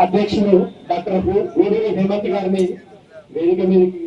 అధ్యక్షులు డాక్టర్ గూడూరి హేమంత్ గారిని వేదిక మీదకి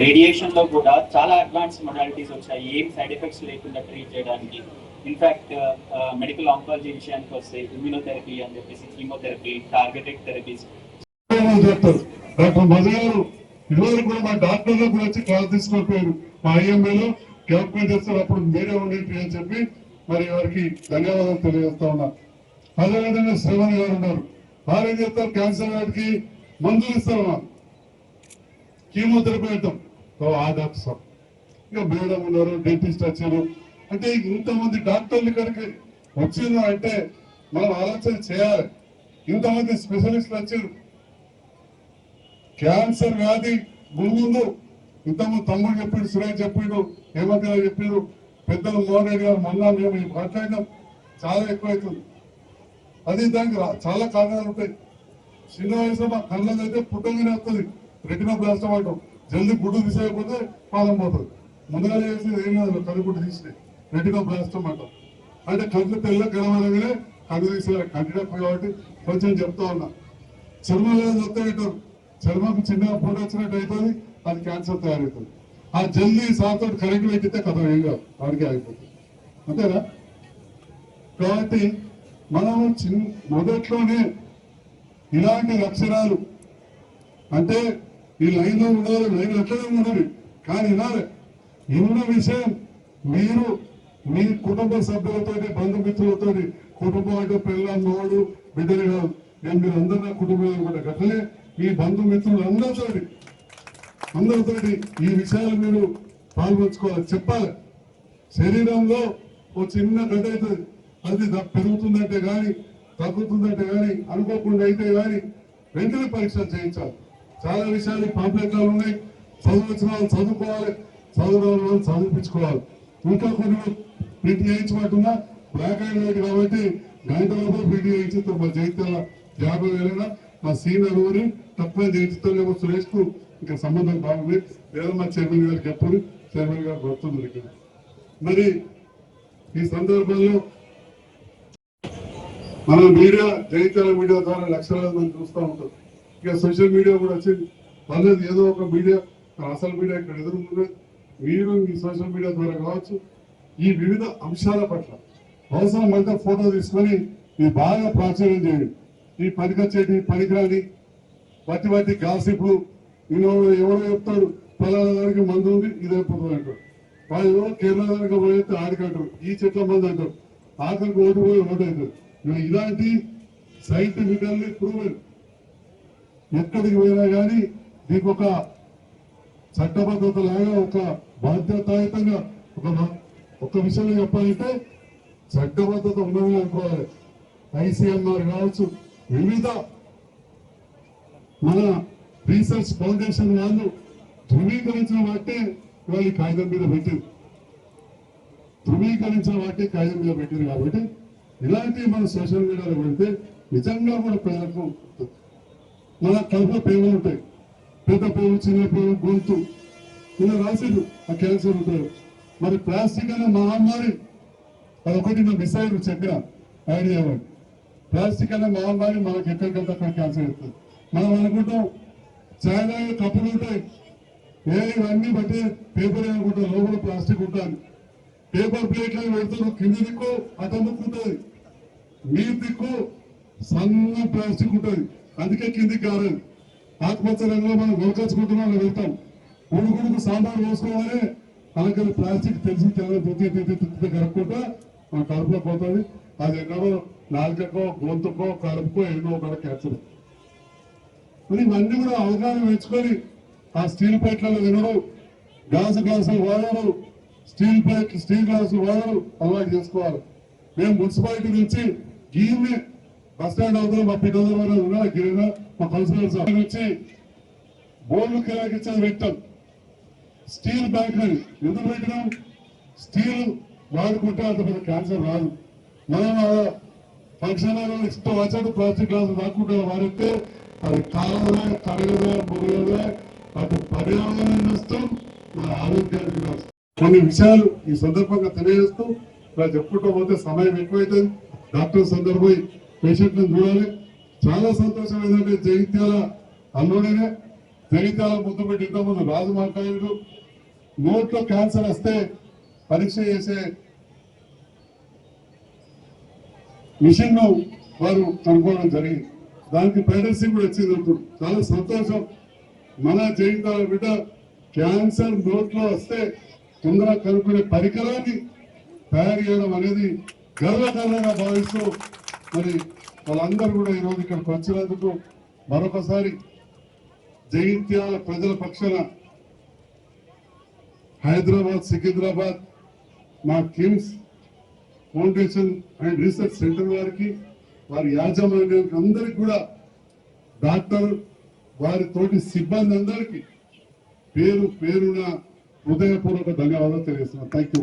రేడియేషన్లో కూడా చాలా అడ్వాన్స్ మొడాలిటీస్ వచ్చాయి. ఏం సైడ్ ఎఫెక్ట్స్ లేకుండా ట్రీట్ చేయడానికి. ఇన్ఫ్యాక్ట్ మెడికల్ ఆంకాలజీ విషయానికి వస్తే ఇమ్యూనోథెరపీ అని చెప్పేసి కీమోథెరపీ టార్గెటెడ్ థెరపీస్ చెప్తారు డాక్టర్ ఇదివరకు కూడా మా డాక్టర్లు కూడా వచ్చి క్లాస్ తీసుకొని మా ఐఎంఏలో క్యాంపెయిన్ చేస్తారు అప్పుడు మీరే ఉండేది అని చెప్పి మరి వారికి ధన్యవాదాలు తెలియజేస్తా ఉన్నారు అదేవిధంగా శ్రవణ్ గారు ఉన్నారు. వారు ఏం క్యాన్సర్ వారికి మందులు ఇస్తారు మాకు కీమోథెరపీ అంటాం ఓ ఆ డాక్టర్ సార్ మేడం ఉన్నారు డెంటిస్ట్ వచ్చారు. అంటే ఇంతమంది డాక్టర్లు ఇక్కడికి వచ్చింది అంటే మనం ఆలోచన చేయాలి. ఇంతమంది స్పెషలిస్టులు వచ్చారు క్యాన్సర్ వ్యాధి ముందు ఇంతకుముందు తమ్ముడు చెప్పిండు సురేష్ చెప్పిండు హేమంత్ గారు చెప్పిండు పెద్దలు మోహన్ రెడ్డి గారు మొన్న మేము మాట్లాడినాం. చాలా ఎక్కువైతుంది. అది దానికి చాలా కారణాలు ఉంటాయి. చిన్న వయసులో మా కళ్ళకి అయితే పుట్టంగానే వస్తుంది. రెటినా బ్లాస్ట్ అవ్వటం జల్దీ గుడ్డు తీసేయకపోతే పాదం పోతుంది. ముందుగా చేసేది ఏం లేదు కళ్ళు గుడ్డు తీసినాయి. రెడ్డిగా బ్లాస్ట్ అన్నమాట అంటే కళ్ళు తెల్ల కనబడగానే కళ్ళు తీసే కంటిన్యూ కాబట్టి కొంచెం చెప్తా ఉన్నా. చర్మం లేదు వస్తే అంటారు చర్మం చిన్నగా పూట వచ్చినట్టు అవుతుంది అది క్యాన్సర్ తయారవుతుంది. ఆ జల్దీ సాతో కరెంట్ పెట్టితే కథ ఏం కాదు వాడికి అయిపోతుంది అంతేనా? కాబట్టి మనము చిన్న మొదట్లోనే ఇలాంటి లక్షణాలు అంటే ఈ లైన్లో ఉండాలి లైన్ ఎట్లనే ఉండాలి కానీ వినాలి. ఉన్న విషయం మీరు మీ కుటుంబ సభ్యులతో బంధుమిత్రులతో కుటుంబం అంటే పిల్లలు నోడు బిడ్డలు కాదు. నేను మీరు అందరూ నా కుటుంబం అనమాట అట్లనే మీ బంధుమిత్రులు అందరితో అందరితో ఈ విషయాలు మీరు పాల్పంచుకోవాలి. చెప్పాలి. శరీరంలో ఓ చిన్న గడ్డ అవుతుంది. అది పెరుగుతుందంటే కానీ తగ్గుతుందంటే కానీ అనుకోకుండా అయితే కానీ వెంటనే పరీక్షలు చేయించాలి. చాలా విషయాలు పాంప్లెట్లు ఉన్నాయి. చదవచ్చిన వాళ్ళు చదువుకోవాలి. చదువు చదివించుకోవాలి. ఇంకా కొన్ని ప్రింట్ చేయించమంటున్నా బ్లాక్ అండ్ వైట్ కాబట్టి గంట లోపల ప్రింట్ చేయించుతాం మా జైత్యాల యాభై వేలైనా మా సీనియర్ ఊరి తక్కువ చేయించుతాం లేకపోతే సురేష్కు ఇంకా సంబంధం బాగుంది. లేదా మా చైర్మన్ గారికి చెప్పండి చైర్మన్ గారు వస్తుంది ఇక్కడ. మరి ఈ సందర్భంలో మన మీడియా జైత్యాల మీడియా ద్వారా లక్షలాది మంది చూస్తూ ఉంటాం ఇక సోషల్ మీడియా కూడా వచ్చింది. వాళ్ళది ఏదో ఒక మీడియా అసలు మీడియా ఇక్కడ ఎదురు మీరు ఈ సోషల్ మీడియా ద్వారా కావచ్చు ఈ వివిధ అంశాల పట్ల అవసరం అయితే ఫోటో తీసుకొని ఇది బాగా ప్రాచుర్యం చేయండి. ఈ పనికొచ్చేటి పనికిరాని బట్టి బట్టి గాసిప్లు ఈయన ఎవరో చెప్తాడు పలానా దానికి మందు ఉంది ఇదే అయిపోతుంది అంటారు. వాళ్ళు కేరళ దానికి పోయితే ఆడికంటారు ఈ చెట్ల మంది అంటారు. ఆఖరికి ఓటు పోయి ఓటు అవుతారు ఇలాంటి సైంటిఫికల్లీ ప్రూవెన్ ఎక్కడికి పోయినా కానీ దీనికి ఒక చట్టబద్ధత లాగా ఒక బాధ్యతాయుతంగా ఒక ఒక విషయంలో చెప్పాలంటే చట్టబద్ధత ఉన్నది అనుకోవాలి. ఐసీఎంఆర్ కావచ్చు వివిధ మన రీసెర్చ్ ఫౌండేషన్ వాళ్ళు ధృవీకరించిన వాటే వాళ్ళు కాగితం మీద పెట్టారు. ధృవీకరించిన వాటే కాగితం మీద పెట్టారు కాబట్టి ఇలాంటివి మన సోషల్ మీడియాలో పెడితే నిజంగా కూడా ప్రజలకు మన కడుపులో పేర్లు ఉంటాయి. పెద్ద పేరు చిన్న పేరు గొంతు ఇలా రాసేది ఆ క్యాన్సర్ ఉంటారు మరి ప్లాస్టిక్ అనే మహమ్మారి అదొకటి నా మిస్ అయ్యారు చెప్పిన ఐడియా ఇవ్వండి ప్లాస్టిక్ అనే మహమ్మారి మనకి ఎక్కడికెళ్తే అక్కడ క్యాన్సర్ వస్తుంది మనం అనుకుంటాం చాలా కప్పులు ఉంటాయి. ఏ ఇవన్నీ బట్టి పేపర్ అనుకుంటాం లోపల ప్లాస్టిక్ ఉంటుంది పేపర్ ప్లేట్లు పెడతారు. కింది దిక్కు అటముక్కుంటుంది నీరు దిక్కు సన్న ప్లాస్టిక్ ఉంటుంది. అందుకే కిందికి కారదు ఆత్మహత్య రంగులో మనం గొలకచ్చుకుంటున్నాం వెళ్తాం ఉడుకుడుకు సాంబార్ పోసుకోవాలి. అలాగే ప్లాస్టిక్ తెలిసి తెల్ల తిత్తి కలుపుకుంటా మన కడుపులో పోతుంది. అది ఎక్కడో నాలుకకో గొంతుకో కడుపుకో ఎన్నో కూడా క్యాన్సర్ మరి ఇవన్నీ కూడా అవగాహన పెంచుకొని ఆ స్టీల్ ప్లేట్లలో తినడం. గ్లాసు గ్లాసులు వాడరు. స్టీల్ ప్లేట్ స్టీల్ గ్లాసులు వాడరు. అలవాటు చేసుకోవాలి. మేము మున్సిపాలిటీ నుంచి గీర్ని బస్ స్టాండ్ అవుతాం మా పిల్లలు ఉన్నారు గిరిన మా కౌన్సిలర్స్ నుంచి బోర్డు కిరాకిచ్చేది పెట్టాం. స్టీల్ బ్యాగ్ ఎందుకు పెట్టినాం? స్టీల్ వాడుకుంటే అంత పెద్ద క్యాన్సర్ రాదు. మనం ఫంక్షన్ ఇష్టం వచ్చాడు ప్లాస్టిక్ గ్లాస్ రాకుండా వాడితే అది కాలదే తరగదే మురగదే అటు పర్యావరణం నష్టం మన ఆరోగ్యానికి నష్టం. కొన్ని విషయాలు ఈ సందర్భంగా తెలియజేస్తూ ఇలా చెప్పుకుంటూ పోతే సమయం ఎక్కువైతుంది. డాక్టర్ సందర్భం పేషెంట్ని చూడాలి. చాలా సంతోషం ఏంటంటే జగిత్యాల అల్లుడినే. జగిత్యాల ముద్దు పెట్టి ఇంతకుముందు రాజు మాట్లాడారు నోట్లో క్యాన్సర్ వస్తే పరీక్ష చేసే మిషన్ను వారు కనుక్కోవడం జరిగింది. దానికి ప్రైడర్సీ కూడా వచ్చింది చాలా సంతోషం. మన జయింతాల బిడ్డ క్యాన్సర్ నోట్లో వస్తే తొందరగా కనుక్కునే పరికరాన్ని తయారు చేయడం అనేది గర్వకారణంగా భావిస్తూ మరి వాళ్ళందరూ కూడా ఈరోజు ఇక్కడికి వచ్చినందుకు మరొకసారి జగిత్యాల ప్రజల పక్షాన హైదరాబాద్ సికింద్రాబాద్ మా KIMS foundation and research centre వారికి వారి యాజమాన్యానికి అందరికి కూడా డాక్టర్ వారి తోటి సిబ్బంది అందరికీ పేరు పేరున హృదయపూర్వక ధన్యవాదాలు తెలియజేస్తున్నాను. Thank you